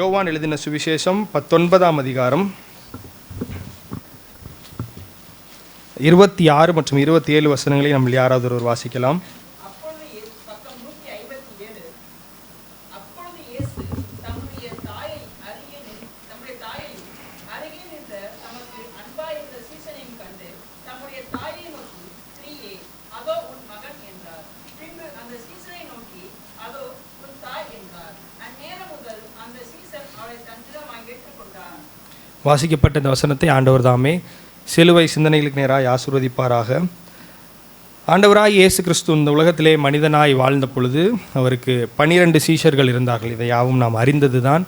யோவான் எழுதின சுவிசேஷம் பத்தொன்பதாம் அதிகாரம். இருபத்தி ஆறு மற்றும் இருபத்தி ஏழு வசனங்களை நம்ம யாராவது ஒருவர் வாசிக்கலாம் அப்பொழுது இயேசு பக்கம் நூற்றி ஐம்பத்தி ஏழு அப்பொழுது இயேசு தம்முடைய தாயை அருகே நின்- தம்முடைய தாயை அருகே நின்ற தமக்கு அன்பாயிருந்த சீசனையும் கண்டு தம்முடைய தாயை நோக்கி ஸ்திரீயே அதோ உன் மகன் என்றார் பின்பு அந்த சீசனை நோக்கி அதோ உன் தாய் என்றார் அந்நேரம் முதல் அந்த சீசன் அவளை தந்திரமாய் ஏற்றுக்கொண்டார் வாசிக்கப்பட்ட இந்த வசனத்தை ஆண்டவர் தாமே சிலுவை சிந்தனைகளுக்கு நேராக ஆசீர்வதிப்பாராக. ஆண்டவராய் இயேசு கிறிஸ்து இந்த உலகத்திலே மனிதனாய் வாழ்ந்த பொழுது அவருக்கு பனிரெண்டு சீஷர்கள் இருந்தார்கள். இதை யாவும் நாம் அறிந்தது தான்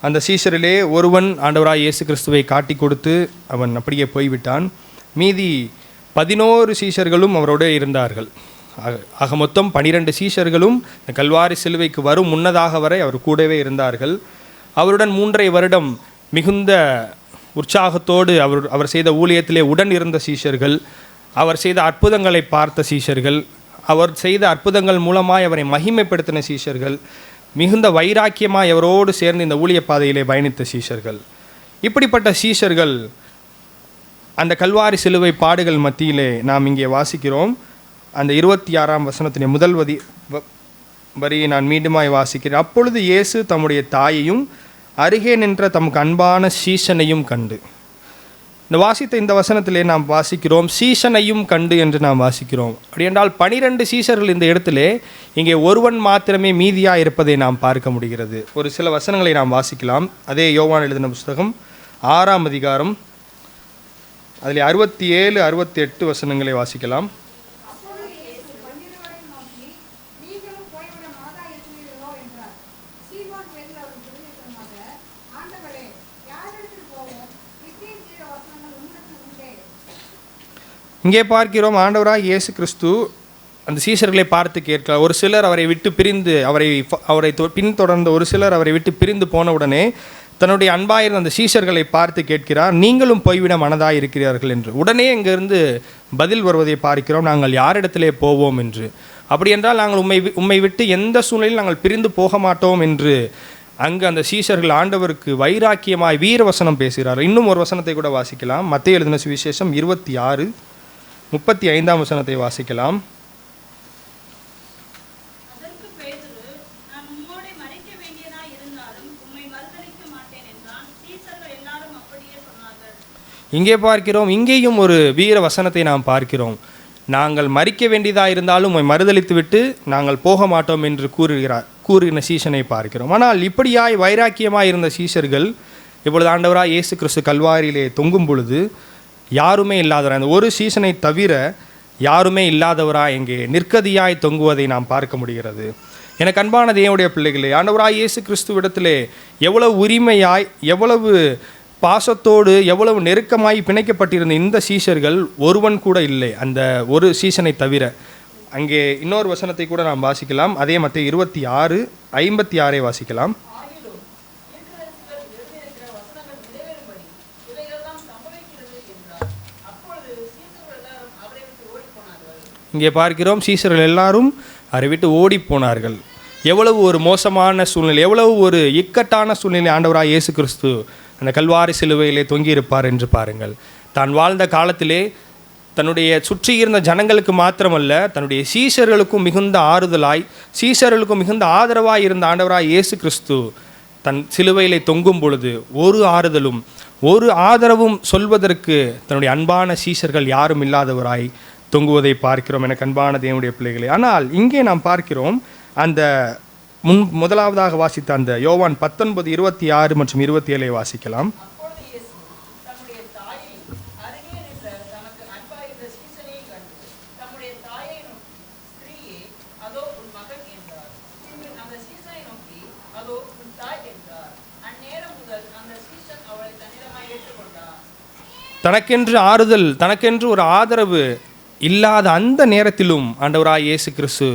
அந்த சீஷரிலே ஒருவன் ஆண்டவராய் இயேசு கிறிஸ்துவை காட்டி கொடுத்து அவன் அப்படியே போய்விட்டான். மீதி பதினோரு சீஷர்களும் அவரோடு இருந்தார்கள். ஆக- ஆக மொத்தம் பனிரெண்டு சீஷர்களும் இந்த கல்வாரி சிலுவைக்கு வரும் முன்னதாக வரை அவர் கூடவே இருந்தார்கள். அவருடன் மூன்றரை வருடம் மிகுந்த உற்சாகத்தோடு அவர் அவர் செய்த ஊழியத்திலே உடன் இருந்த சீஷர்கள் அவர் செய்த அற்புதங்களை பார்த்த சீஷர்கள் அவர் செய்த அற்புதங்கள் மூலமாய் அவரை மகிமைப்படுத்தின சீஷர்கள் மிகுந்த வைராக்கியமாக அவரோடு சேர்ந்து இந்த ஊழிய பாதையிலே பயணித்த சீஷர்கள். இப்படிப்பட்ட சீஷர்கள் அந்த கல்வாரி சிலுவை பாடுகள் மத்தியிலே நாம் இங்கே வாசிக்கிறோம். அந்த இருபத்தி ஆறாம் வசனத்தினை முதல் வதி வ- வரியை நான் மீண்டுமாய் வாசிக்கிறேன். அப்பொழுது இயேசு தம்முடைய தாயையும் அருகே நின்ற தமக்கு அன்பான சீசனையும் கண்டு. இந்த வாசித்த இந்த வசனத்திலே நாம் வாசிக்கிறோம் சீசனையும் கண்டு என்று நாம் வாசிக்கிறோம். அப்படி என்றால் பனிரெண்டு சீசர்கள் இந்த இடத்திலே இங்கே ஒருவன் மாத்திரமே மீதியாக இருப்பதை நாம் பார்க்க முடிகிறது. ஒரு சில வசனங்களை நாம் வாசிக்கலாம். அதே யோவான் எழுதின புஸ்தகம் ஆறாம் அதிகாரம். அதில் அறுபத்தி ஏழு அறுபத்தி எட்டு வசனங்களை வாசிக்கலாம் அப்பொழுது இயேசு பன்னிருவரை நோக்கி, நீங்களும் போய்விட மாதா இருக்கிறீர்களோ என்றார். சீமோன் பேதுரு அவருக்கு பிரதியுத்தரமாக, ஆண்டவரே, யாரிடத்தில் போவோம்? நித்திய ஜீவ வசனங்கள் உம்மிடத்தில் உண்டே. இங்கே பார்க்கிறோம் ஆண்டவராக இயேசு கிறிஸ்து அந்த சீஷர்களை பார்த்து கேட்கிறார். ஒரு சிலர் அவரை விட்டு பிரிந்து அவரை அவரை தொ- பின்தொடர்ந்த ஒரு சிலர் அவரை விட்டு பிரிந்து போன உடனே தன்னுடைய அன்பாயிருந்த அந்த சீஷர்களை பார்த்து கேட்கிறார் நீங்களும் போய்விட மனதாக இருக்கிறார்கள் என்று. உடனே இங்கிருந்து பதில் வருவதை பார்க்கிறோம் நாங்கள் யாரிடத்திலே போவோம் என்று. அப்படி என்றால் நாங்கள் உண்மை வி- உம்மை விட்டு எந்த சூழ்நிலையில் நாங்கள் பிரிந்து போக மாட்டோம் என்று அங்கு அந்த சீஷர்கள் ஆண்டவருக்கு வைராக்கியமாய் வீரவசனம் பேசுகிறார் இன்னும் ஒரு வசனத்தை கூட வாசிக்கலாம். மத்திய எழுதின சுவிசேஷம் இருபத்தி ஆறு. முப்பத்தி ஐந்தாம் வசனத்தை வாசிக்கலாம். சீசர்கள் இங்கே பார்க்கிறோம் இங்கேயும் ஒரு வீர வசனத்தை நாம் பார்க்கிறோம். நாங்கள் மறிக்க வேண்டியதாக இருந்தாலும் உம்மை மறுதலித்து விட்டு நாங்கள் போக மாட்டோம் என்று கூறுகிறார் கூறுகிற சீசனை பார்க்கிறோம். ஆனால் இப்படியாய் வைராக்கியமாய் இருந்த சீஷர்கள் இப்பொழுது ஆண்டவராய் இயேசு கிறிஸ்து கல்வாரியிலே தொங்கும் பொழுது யாருமே இல்லாதவர்? அந்த ஒரு சீசனை தவிர யாருமே இல்லாதவராய் இங்கே நிற்கதியாய் தொங்குவதை நாம் பார்க்க முடிகிறது. எனக்கு அன்பான தேவனுடைய பிள்ளைகளே ஆண்டவராய் இயேசு கிறிஸ்துவிடத்திலே எவ்வளவு உரிமையாய் எவ்வளவு பாசத்தோடு எவ்வளவு நெருக்கமாய் பிணைக்கப்பட்டிருந்த இந்த சீஷர்கள் ஒருவன் கூட இல்லை அந்த ஒரு சீசனை தவிர. அங்கே இன்னொரு வசனத்தை கூட நாம் வாசிக்கலாம். அதே மற்ற இருபத்தி ஆறு ஐம்பத்தி ஆறை வாசிக்கலாம் ஆகிலும் தீர்க்கதரிசிகள் எழுதியிருக்கிற வசனங்கள் நிறைவேறும்படி இவைகளெல்லாம் சம்பவிக்கிறது என்றார் அப்பொழுது சீசர்கள் எல்லாரும் அவரை விட்டு ஓடிப்போனார்கள் இங்கே பார்க்கிறோம் சீசர்கள் எல்லாரும் அவரை விட்டு ஓடி போனார்கள். எவ்வளவு ஒரு மோசமான சூழ்நிலை எவ்வளவு ஒரு இக்கட்டான சூழ்நிலை ஆண்டவராக இயேசு கிறிஸ்து அந்த கல்வாரி சிலுவையிலே தொங்கியிருப்பார் என்று பாருங்கள். தான் வாழ்ந்த காலத்திலே தன்னுடைய சுற்றி இருந்த ஜனங்களுக்கு மாத்திரமல்ல தன்னுடைய சீசர்களுக்கும் மிகுந்த ஆறுதலாய் சீசர்களுக்கும் மிகுந்த ஆதரவாய் இருந்த ஆண்டவராய் இயேசு கிறிஸ்து தன் சிலுவையிலே தொங்கும் பொழுது ஒரு ஆறுதலும் ஒரு ஆதரவும் சொல்வதற்கு தன்னுடைய அன்பான சீசர்கள் யாரும் இல்லாதவராய் தொங்குவதை பார்க்கிறோம் என கண்பான தேவனுடைய பிள்ளைகளை. ஆனால் இங்கே நாம் பார்க்கிறோம் அந்த முன் முதலாவதாக வாசித்த அந்த யோவான் பத்தொன்பது இருபத்தி ஆறு மற்றும் இருபத்தி ஏழை வாசிக்கலாம். தனக்கென்று ஆறுதல் தனக்கென்று ஒரு ஆதரவு இல்லாத அந்த நேரத்திலும் ஆண்டவராய் இயேசு கிறிஸ்து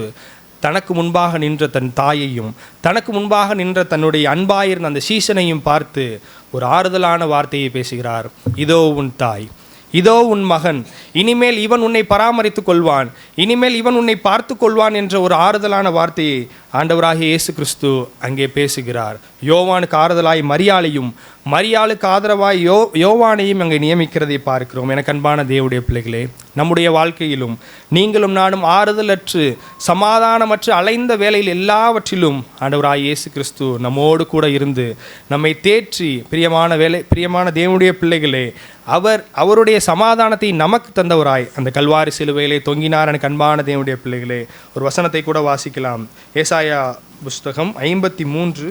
தனக்கு முன்பாக நின்ற தன் தாயையும் தனக்கு முன்பாக நின்ற தன்னுடைய அன்பாயிருந்த அந்த சீசனையும் பார்த்து ஒரு ஆறுதலான வார்த்தையை பேசுகிறார். இதோ உன் தாய். இதோ உன் மகன். இனிமேல் இவன் உன்னை பராமரித்துக் கொள்வான். இனிமேல் இவன் உன்னை பார்த்து கொள்வான் என்ற ஒரு ஆறுதலான வார்த்தையை ஆண்டவராகிய இயேசு கிறிஸ்து அங்கே பேசுகிறார். யோவானுக்கு ஆறுதலாய் மரியாளையும் மரியாளுக்கு ஆதரவாய் யோ யோவானையும் அங்கே நியமிக்கிறதை பார்க்கிறோம். எனக்கு அன்பான தேவடைய பிள்ளைகளே நம்முடைய வாழ்க்கையிலும் நீங்களும் நானும் ஆறுதலற்று சமாதானமற்று அலைந்த வேலையில் எல்லாவற்றிலும் ஆண்டவராய் இயேசு கிறிஸ்து நம்மோடு கூட இருந்து நம்மை தேற்றி பிரியமான வேலை பிரியமான தேவனுடைய பிள்ளைகளே அவர் அவருடைய சமாதானத்தை நமக்கு தந்தவராய். அந்த கல்வாரி சிலுவையிலே தொங்கினார் எனக்கு அன்பான பிள்ளைகளே ஒரு வசனத்தை கூட வாசிக்கலாம். ஏசாயா புஸ்தகம் ஐம்பத்தி மூன்று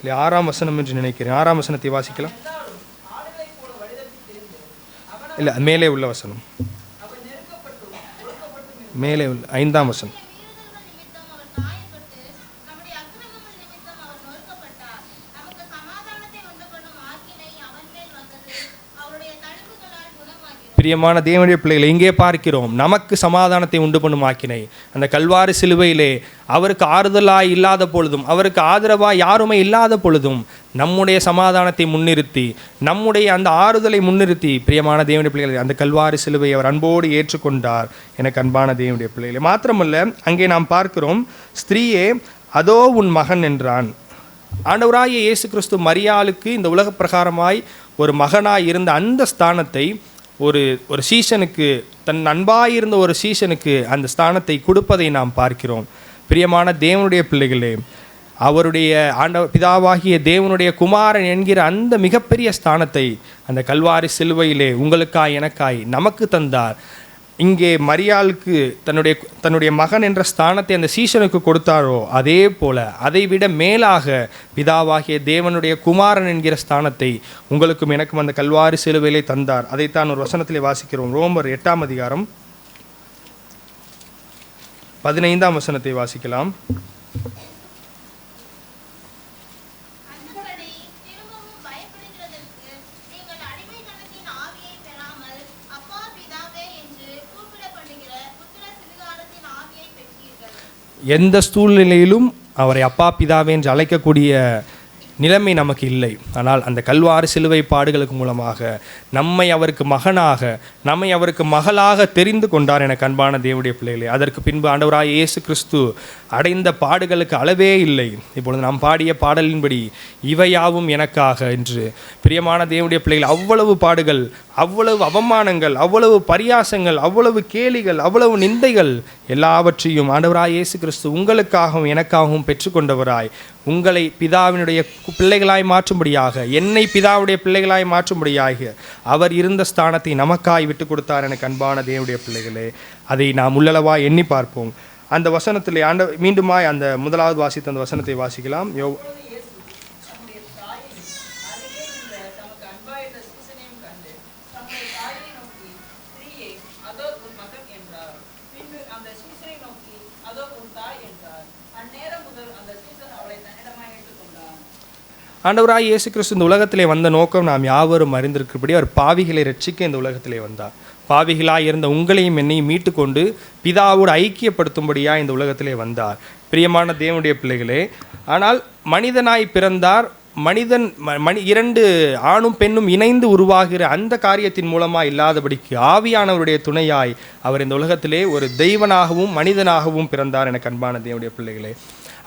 இல்லை ஆறாம் வசனம் என்று நினைக்கிறேன். ஆறாம் வசனத்தை வாசிக்கலாம். இல்லை மேலே உள்ள வசனம். மேலே உள்ள ஐந்தாம் வசனம். பிரியமான தேவனுடைய பிள்ளைகளை இங்கே பார்க்கிறோம். நமக்கு சமாதானத்தை உண்டு பண்ணும் ஆக்கினை. அந்த கல்வாறு சிலுவையிலே அவருக்கு ஆறுதலாய் இல்லாத பொழுதும் அவருக்கு ஆதரவாய் யாருமே இல்லாத பொழுதும் நம்முடைய சமாதானத்தை முன்னிறுத்தி நம்முடைய அந்த ஆறுதலை முன்னிறுத்தி பிரியமான தேவனுடைய பிள்ளைகளை அந்த கல்வாறு சிலுவை அவர் அன்போடு ஏற்றுக்கொண்டார் எனக்கு அன்பான தேவனுடைய பிள்ளைகளை. மாத்திரமல்ல அங்கே நாம் பார்க்கிறோம் ஸ்திரீயே அதோ உன் மகன் என்றான். ஆண்டவராகிய இயேசு கிறிஸ்து மரியாளுக்கு இந்த உலக பிரகாரமாய் ஒரு மகனாய் இருந்த அந்த ஸ்தானத்தை ஒரு ஒரு சீசனுக்கு தன் அன்பாயிருந்த ஒரு சீசனுக்கு அந்த ஸ்தானத்தை கொடுப்பதை நாம் பார்க்கிறோம். பிரியமான தேவனுடைய பிள்ளைகளே அவருடைய ஆண்ட பிதாவாகிய தேவனுடைய குமாரன் என்கிற அந்த மிகப்பெரிய ஸ்தானத்தை அந்த கல்வாரி சிலுவையிலே உங்களுக்காய் எனக்காய் நமக்கு தந்தார். இங்கே மரியாளுக்கு தன்னுடைய தன்னுடைய மகன் என்ற ஸ்தானத்தை அந்த சீசனுக்கு கொடுத்தாரோ அதே போல அதைவிட மேலாக பிதாவாகிய தேவனுடைய குமாரன் என்கிற ஸ்தானத்தை உங்களுக்கும் எனக்கும் அந்த கல்வாரி சிலுவையிலே தந்தார். அதைத்தான் ஒரு வசனத்திலே வாசிக்கிறோம். ரோமர் எட்டாம் அதிகாரம் பதினைந்தாம் வசனத்தை வாசிக்கலாம். எந்த சூழ்நிலையிலும் அவரை அப்பா பிதாவே என்று அழைக்கக்கூடிய நிலைமை நமக்கு இல்லை. ஆனால் அந்த கல்வாறு சிலுவை பாடுகளுக்கு மூலமாக நம்மை அவருக்கு மகனாக நம்மை அவருக்கு மகளாக தெரிந்து கொண்டார் என கண்பான தேவடைய பிள்ளைகளே. அதற்கு பின்பு ஆண்டவராய் இயேசு கிறிஸ்து அடைந்த பாடுகளுக்கு அளவே இல்லை. இப்பொழுது நாம் பாடிய பாடலின்படி இவையாவும் எனக்காக என்று பிரியமான தேவடைய பிள்ளைகள் அவ்வளவு பாடுகள் அவ்வளவு அவமானங்கள் அவ்வளவு பரியாசங்கள் அவ்வளவு கேலிகள் அவ்வளவு நிந்தைகள் எல்லாவற்றையும் ஆண்டவராய் இயேசு கிறிஸ்து உங்களுக்காகவும் எனக்காகவும் பெற்றுக்கொண்டவராய் உங்களை பிதாவினுடைய பிள்ளைகளாய் மாற்றும்படியாக என்னை பிதாவுடைய பிள்ளைகளாய் மாற்றும்படியாக அவர் இருந்த ஸ்தானத்தை நமக்காய் விட்டு கொடுத்தார் எனக்கு அன்பான தேவனுடைய பிள்ளைகளே. அதை நாம் உள்ளளவா எண்ணி பார்ப்போம். அந்த வசனத்திலே ஆண்ட மீண்டுமாய் அந்த முதலாவது வாசித்த அந்த வசனத்தை வாசிக்கலாம். யோ அப்பொழுது இயேசு தம்முடைய தாயையும் அருகே நின்ற தமக்கு அன்பாயிருந்த சீசனையும் கண்டு தம்முடைய தாயை நோக்கி ஸ்திரீயே அதோ உன் மகன் என்றார் பின்பு அந்த சீசனை நோக்கி அதோ உன் தாய் என்றார். அந்நேரம் முதல் அந்த சீசன் அவளை தன்னிடமாய் ஏற்றுக்கொண்டான். ஆண்டவராய் இயேசு கிறிஸ்து இந்த உலகத்திலே வந்த நோக்கம் நாம் யாவரும் அறிந்திருக்கிறபடி அவர் பாவிகளை ரட்சிக்க இந்த உலகத்திலே வந்தார். பாவிகளாக இருந்த உங்களையும் என்னையும் மீட்டுக்கொண்டு பிதாவோடு ஐக்கியப்படுத்தும்படியாக இந்த உலகத்திலே வந்தார். பிரியமான தேவனுடைய பிள்ளைகளே ஆனால் மனிதனாய் பிறந்தார் மனிதன் ம- மனி இரண்டு ஆணும் பெண்ணும் இணைந்து உருவாகிற அந்த காரியத்தின் மூலமாக இல்லாதபடிக்கு ஆவியானவருடைய துணையாய் அவர் இந்த உலகத்திலே ஒரு தெய்வனாகவும் மனிதனாகவும் பிறந்தார் என கண்பான தேவனுடைய பிள்ளைகளே.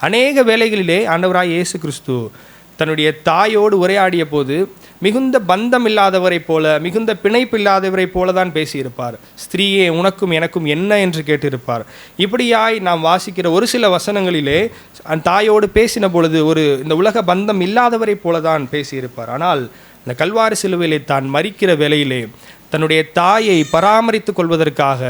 அநேக வேலைகளிலே ஆண்டவராய் இயேசு கிறிஸ்து தன்னுடைய தாயோடு உரையாடிய போது மிகுந்த பந்தம் இல்லாதவரைப் போல மிகுந்த பிணைப்பு இல்லாதவரை போல தான் பேசியிருப்பார். ஸ்திரீயே உனக்கும் எனக்கும் என்ன? என்று கேட்டிருப்பார். இப்படியாய் நாம் வாசிக்கிற ஒரு சில வசனங்களிலே அந்த தாயோடு பேசின பொழுது ஒரு இந்த உலக பந்தம் இல்லாதவரைப் போல தான் பேசியிருப்பார். ஆனால் இந்த கல்வாரி சிலுவையிலே தான் மறிக்கிற வேலையிலே தன்னுடைய தாயை பராமரித்துக் கொள்வதற்காக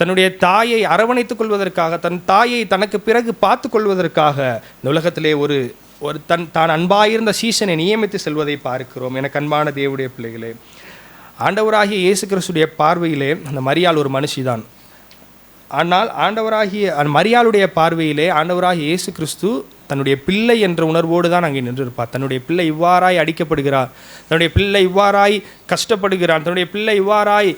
தன்னுடைய தாயை அரவணைத்துக் கொள்வதற்காக தன் தாயை தனக்கு பிறகு பார்த்து கொள்வதற்காக இந்த உலகத்திலே ஒரு ஒரு தன் தான் அன்பாயிருந்த சீசனை நியமித்து செல்வதை பார்க்கிறோம் எனக்கு அன்பான தேவடைய பிள்ளைகளே. ஆண்டவராகிய இயேசு கிறிஸ்துடைய பார்வையிலே அந்த மரியாள் ஒரு மனுஷிதான். ஆனால் ஆண்டவராகிய மரியாளுடைய பார்வையிலே ஆண்டவராகிய இயேசு கிறிஸ்து தன்னுடைய பிள்ளை என்ற உணர்வோடு தான் அங்கே நின்றிருப்பார். தன்னுடைய பிள்ளை இவ்வாறாய் அடிக்கப்படுகிறார். தன்னுடைய பிள்ளை இவ்வாறாய் கஷ்டப்படுகிறான். தன்னுடைய பிள்ளை இவ்வாறாய்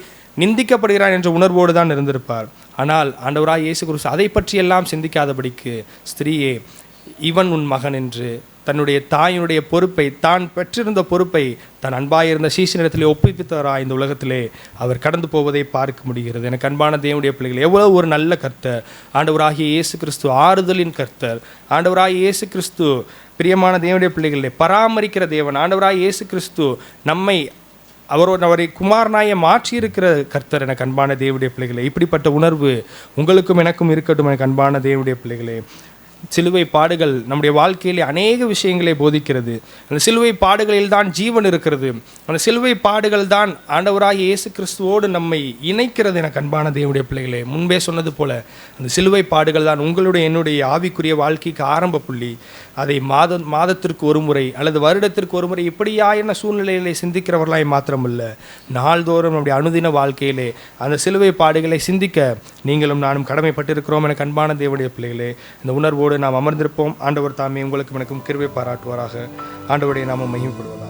நிந்திக்கப்படுகிறான் என்ற உணர்வோடு தான் இருந்திருப்பார். ஆனால் ஆண்டவராய் இயேசு கிறிஸ்து அதை பற்றியெல்லாம் சிந்திக்காதபடிக்கு ஸ்திரீயே இவன் உன் மகன் என்று தன்னுடைய தாயினுடைய பொறுப்பை தான் பெற்றிருந்த பொறுப்பை தன் அன்பாயிருந்த சீசனிடத்திலே ஒப்புவித்தவராய் இந்த உலகத்திலே? அவர் கடந்து போவதை பார்க்க முடிகிறது. எனக்கு அன்பான தேவனுடைய பிள்ளைகள் எவ்வளோ ஒரு நல்ல கர்த்தர். ஆண்டவராகிய இயேசு கிறிஸ்து ஆறுதலின் கர்த்தர். ஆண்டவராகிய இயேசு கிறிஸ்து பிரியமான தேவனுடைய பிள்ளைகளே பராமரிக்கிற தேவன். ஆண்டவராக இயேசு கிறிஸ்து நம்மை அவரோட அவரை குமாரனாய மாற்றியிருக்கிற கர்த்தர் எனக்கு அன்பான தேவனுடைய பிள்ளைகளே. இப்படிப்பட்ட உணர்வு உங்களுக்கும் எனக்கும் இருக்கட்டும் எனக்கு அன்பான தேவனுடைய பிள்ளைகளே. சிலுவை பாடுகள் நம்முடைய வாழ்க்கையிலே அநேக விஷயங்களை போதிக்கிறது. அந்த சிலுவை பாடுகளில் தான் ஜீவன் இருக்கிறது. அந்த சிலுவை பாடுகள் தான் ஆண்டவராக இயேசு கிறிஸ்துவோடு நம்மை இணைக்கிறது என கண்பான தேவனுடைய பிள்ளைகளே. முன்பே சொன்னது போல அந்த சிலுவை பாடுகள் தான் உங்களுடைய என்னுடைய ஆவிக்குரிய வாழ்க்கைக்கு ஆரம்ப புள்ளி. அதை மாத மாதத்திற்கு ஒரு முறை அல்லது வருடத்திற்கு ஒரு முறை இப்படியா என்ன சூழ்நிலைகளை சிந்திக்கிறவர்களாய் மாத்திரமல்ல. நாள்தோறும் நம்முடைய அனுதின வாழ்க்கையிலே அந்த சிலுவை பாடுகளை சிந்திக்க நீங்களும் நானும் கடமைப்பட்டிருக்கிறோம் என அன்பான தேவனுடைய பிள்ளைகளே இந்த உணர்வோடு நாம் அமர்ந்திருப்போம். ஆண்டவர் தாமே உங்களுக்கும் எனக்கும் கிருவை பாராட்டுவாராக. ஆண்டவருடைய நாம மையப்படுவதாக